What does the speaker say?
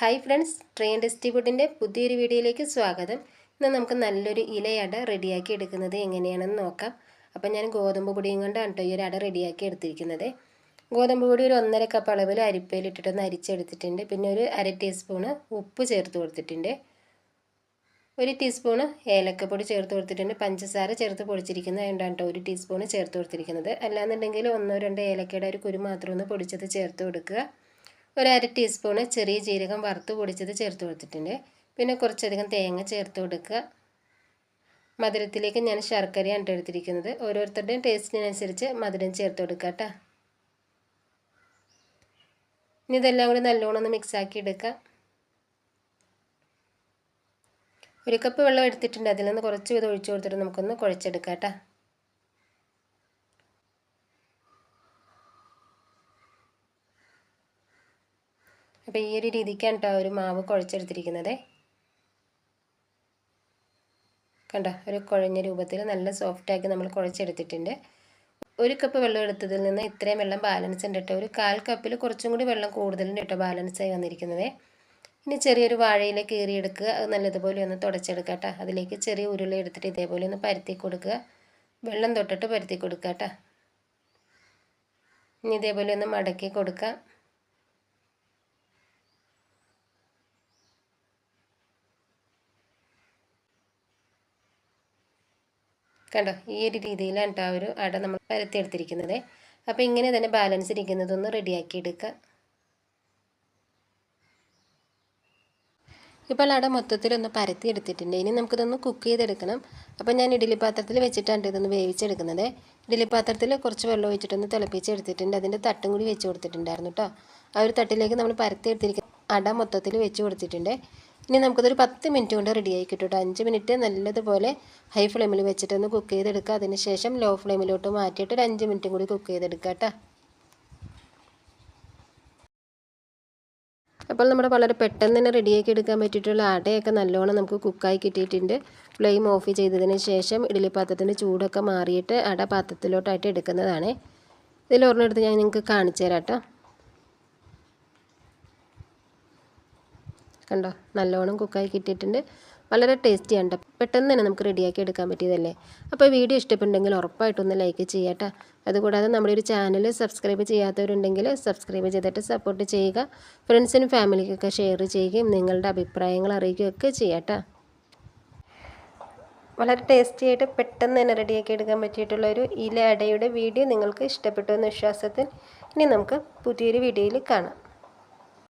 Hi friends train ഡിസ്ട്രിബ്യൂട്ടിന്റെ പുതിയൊരു വീഡിയോയിലേക്ക് സ്വാഗതം. ഇന്ന് നമുക്ക് നല്ലൊരു ഇലയട റെഡിയാക്കി എടുക്കുന്നത് എങ്ങനെയാണെന്ന് നോക്കാം. അപ്പം ഞാൻ ഗോതമ്പ് പൊടിയും കൊണ്ടാണ് കേട്ടോ ഈ ഒരു അട റെഡിയാക്കി എടുത്തിരിക്കുന്നത്. ഗോതമ്പ് പൊടി ഒരു ഒന്നര കപ്പ് അളവിൽ അരിപ്പയിലിട്ടിട്ടൊന്ന് അരിച്ചെടുത്തിട്ടുണ്ട്. പിന്നെ ഒരു അര ടീസ്പൂണ് ഉപ്പ് ചേർത്ത് കൊടുത്തിട്ടുണ്ട്. ഒരു ടീസ്പൂണ് ഏലക്കപ്പൊടി ചേർത്ത് കൊടുത്തിട്ടുണ്ട്. പഞ്ചസാര ചേർത്ത് പൊടിച്ചിരിക്കുന്നത് അതുകൊണ്ടാണ് കേട്ടോ ഒരു ടീസ്പൂണ് ചേർത്ത് കൊടുത്തിരിക്കുന്നത്. അല്ലാന്നുണ്ടെങ്കിൽ ഒന്നോ രണ്ടോ ഏലക്കയുടെ ഒരു കുരു മാത്രം ഒന്ന് പൊടിച്ചത് ചേർത്ത് കൊടുക്കുക. ഒരു അര ടീസ്പൂണ് ചെറിയ ജീരകം വറുത്ത് പൊടിച്ചത് ചേർത്ത് കൊടുത്തിട്ടുണ്ട്. പിന്നെ കുറച്ചധികം തേങ്ങ ചേർത്ത് കൊടുക്കുക. മധുരത്തിലേക്ക് ഞാൻ ശർക്കരയാണ് എടുത്തിരിക്കുന്നത്. ഓരോരുത്തരുടെയും ടേസ്റ്റിനനുസരിച്ച് മധുരം ചേർത്ത് കൊടുക്കുക കേട്ടോ. ഇനി ഇതെല്ലാം കൂടി നല്ലോണം ഒന്ന് മിക്സാക്കി എടുക്കുക. ഒരു കപ്പ് വെള്ളം എടുത്തിട്ടുണ്ട്. അതിൽ നിന്ന് കുറച്ച് ഇത് ഒഴിച്ചു കൊടുത്തിട്ട് നമുക്കൊന്ന് കുഴച്ചെടുക്കാം കേട്ടോ. അപ്പോൾ ഈ ഒരു രീതിക്കാണ് കേട്ടോ ഒരു മാവ് കുഴച്ചെടുത്തിരിക്കുന്നത്. കണ്ടോ? ഒരു കുഴഞ്ഞ രൂപത്തിൽ നല്ല സോഫ്റ്റാക്കി നമ്മൾ കുഴച്ചെടുത്തിട്ടുണ്ട്. ഒരു കപ്പ് വെള്ളം എടുത്തതിൽ നിന്ന് ഇത്രയും വെള്ളം ബാലൻസ് ഉണ്ട് കേട്ടോ ഒരു കാൽ കപ്പിൽ കുറച്ചും കൂടി വെള്ളം കൂടുതലുണ്ട് കേട്ടോ ബാലൻസ് ആയി വന്നിരിക്കുന്നത്. ഇനി ചെറിയൊരു വാഴയില കീറിയെടുക്കുക. അത് നല്ലതുപോലെ ഒന്ന് തുടച്ചെടുക്കുക കേട്ടോ അതിലേക്ക് ചെറിയ ഉരുള എടുത്തിട്ട് ഇതേപോലെ ഒന്ന് പരത്തി കൊടുക്കുക. വെള്ളം തൊട്ടിട്ട് പരത്തി കൊടുക്കുക കേട്ടോ ഇനി ഇതേപോലെ ഒന്ന് മടക്കി കൊടുക്കുക. കണ്ടോ? ഈ ഒരു രീതിയിലാണ് കേട്ടോ ഒരു അട നമ്മൾ പരത്തിയെടുത്തിരിക്കുന്നത്. അപ്പോൾ ഇങ്ങനെ തന്നെ ബാലൻസ് ഇരിക്കുന്നതൊന്ന് റെഡിയാക്കി എടുക്കുക ഇപ്പോൾ അട മൊത്തത്തിലൊന്ന് പരത്തി എടുത്തിട്ടുണ്ട്. ഇനി നമുക്കിതൊന്ന് കുക്ക് ചെയ്തെടുക്കണം. അപ്പോൾ ഞാൻ ഇഡ്ഡലി പാത്രത്തിൽ വെച്ചിട്ടാണ് ഇതൊന്ന് വേവിച്ചെടുക്കുന്നത്. ഇഡ്ഡലി പാത്രത്തിൽ കുറച്ച് വെള്ളം ഒഴിച്ചിട്ടൊന്ന് തിളപ്പിച്ചെടുത്തിട്ടുണ്ട് അതിന്റെ തട്ടും കൂടി വെച്ച് കൊടുത്തിട്ടുണ്ടായിരുന്നു കേട്ടോ ആ ഒരു തട്ടിലേക്ക് നമ്മൾ പരത്തി എടുത്തിരിക്കുന്ന അട മൊത്തത്തിൽ വെച്ച് കൊടുത്തിട്ടുണ്ട്. ഇനി നമുക്കതൊരു പത്ത് മിനിറ്റ് കൊണ്ട് റെഡിയായി കിട്ടും അഞ്ച് മിനിറ്റ് നല്ലതുപോലെ ഹൈ ഫ്ലെയിമിൽ വെച്ചിട്ടൊന്ന് കുക്ക് ചെയ്തെടുക്കുക. അതിനുശേഷം ലോ ഫ്ലെയിമിലോട്ട് മാറ്റിയിട്ട് ഒരു അഞ്ച് മിനിറ്റും കൂടി കുക്ക് ചെയ്തെടുക്കുക കേട്ടോ അപ്പോൾ നമ്മുടെ വളരെ പെട്ടെന്ന് തന്നെ റെഡിയാക്കി എടുക്കാൻ പറ്റിയിട്ടുള്ള അടയൊക്കെ നല്ലോണം നമുക്ക് കുക്കായി കിട്ടിയിട്ടുണ്ട്. ഫ്ലെയിം ഓഫ് ചെയ്തതിന് ശേഷം ഇഡ്ഡലി പാത്രത്തിന്റെ ചൂടൊക്കെ മാറിയിട്ട് അട പാത്രത്തിലോട്ടായിട്ട് എടുക്കുന്നതാണ്. ഇതിൽ ഒരെണ്ണം എടുത്ത് ഞാൻ നിങ്ങൾക്ക് കാണിച്ചു തരാം കേട്ടോ കണ്ടോ? നല്ലോണം കുക്കായി കിട്ടിയിട്ടുണ്ട്. വളരെ ടേസ്റ്റിയാണ് പെട്ടെന്ന് തന്നെ നമുക്ക് റെഡിയാക്കി എടുക്കാൻ പറ്റിയതല്ലേ? അപ്പോൾ വീഡിയോ ഇഷ്ടപ്പെട്ടുണ്ടെങ്കിൽ ഉറപ്പായിട്ടൊന്ന് ലൈക്ക് ചെയ്യാട്ടോ അതുകൂടാതെ നമ്മുടെ ഒരു ചാനൽ സബ്സ്ക്രൈബ് ചെയ്യാത്തവരുണ്ടെങ്കിൽ സബ്സ്ക്രൈബ് ചെയ്തിട്ട് സപ്പോർട്ട് ചെയ്യുക. ഫ്രണ്ട്സിനും ഫാമിലിക്കൊക്കെ ഷെയർ ചെയ്യുകയും നിങ്ങളുടെ അഭിപ്രായങ്ങൾ അറിയിക്കുകയൊക്കെ ചെയ്യാട്ടോ വളരെ ടേസ്റ്റി ആയിട്ട് പെട്ടെന്ന് തന്നെ റെഡിയാക്കി എടുക്കാൻ പറ്റിയിട്ടുള്ള ഒരു ഇല അടയുടെ വീഡിയോ നിങ്ങൾക്ക് ഇഷ്ടപ്പെട്ടു എന്ന വിശ്വാസത്തിൽ ഇനി നമുക്ക് പുതിയൊരു വീഡിയോയിൽ കാണാം.